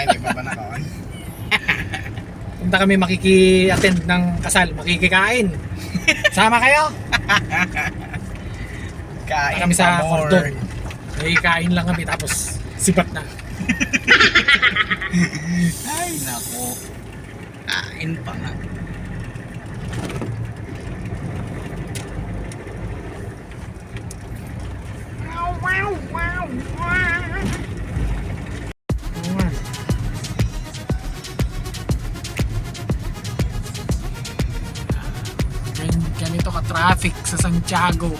Ay, di pa ba nakaon? Punta kami makiki-attend ng kasal, makikikain. Sama kayo? Kain kami sa cordon. Makikikain lang kami tapos sipat na. Ay, nako. Kain pa nga. Ganito ka-traffic sa Santiago.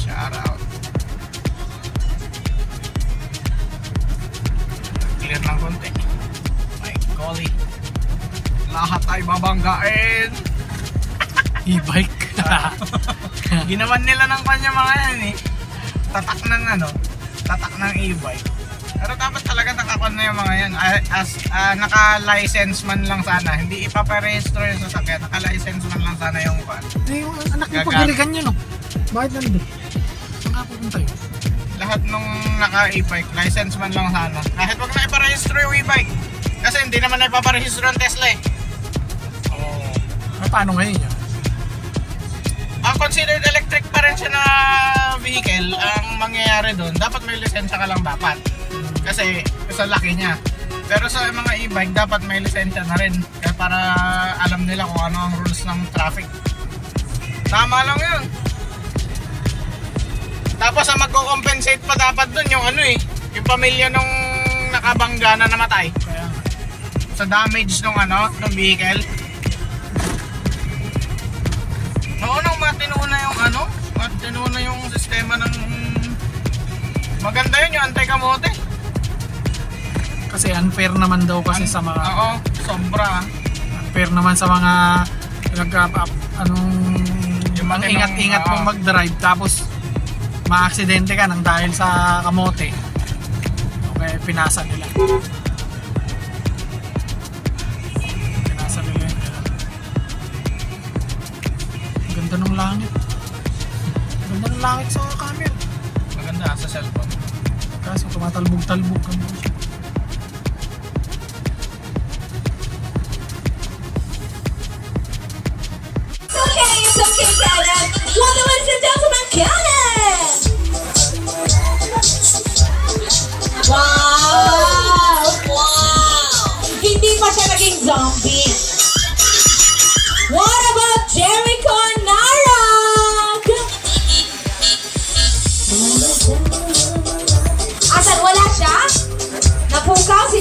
Shout out. Clear ng konti. My golly. Lahat ay babanggain. E-bike. Ginawan nila ng kanya mga yan eh. Tatak ng ano, tatak ng e-bike. Pero dapat talaga nakakon na yung mga yan. Ah, As, ah, naka-license man lang sana. Hindi ipaparehistro yung sasakyan. Naka-license man lang sana yung kwan. Eh, yung anak Gaga. pagilikan nyo, no? Bakit nandun? Saan ka pupunta yun? Lahat nung naka-e-bike, license man lang sana. Kahit wag na iparehistro yung e-bike. Kasi hindi naman na ipaparehistro ang Tesla eh. Oo. Oh. paano ngayon yun? Ang considered electric pa rin siya na vehicle, ang mangyayari doon, dapat may lisensya ka lang dapat. Kasi sa laki niya. Pero sa mga e-bike, dapat may lisensya na rin. Kaya para alam nila kung ano ang rules ng traffic. Tama lang yun. Tapos ang magko-compensate pa dapat doon yung ano eh, yung pamilya nung nakabangga na namatay. Kaya, Sa damage nung ano, ng vehicle. Oo, nung matino na yung ano, matino na yung sistema ng... Maganda yun, yung anti-kamote. Kasi unfair naman daw kasi sa mga Oo, sobra. unfair naman sa mga nag anong Yung ang matinong- ingat-ingat oo. mong mag-drive tapos maaksidente ka nang dahil sa kamote. Okay, pinasa nila. Pinasa nila yun. Ganda ng langit. Ang Ganda ng langit sa camera. Maganda sa cellphone. Kaso tumatalbog-talbog ka mo.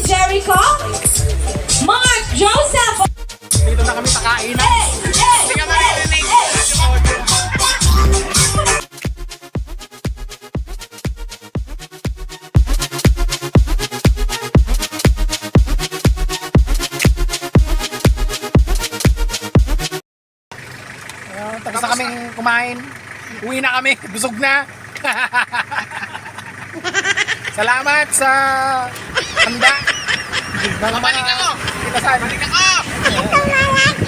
Jericho? Mark Joseph! Dito na kami sa kainan. Hey! Hey! Hindi ka Hey! maririnig. Hey! Tapos na kaming kumain. Uwi na kami. Busog na. Salamat sa handa. Babalik ako! Balik ako!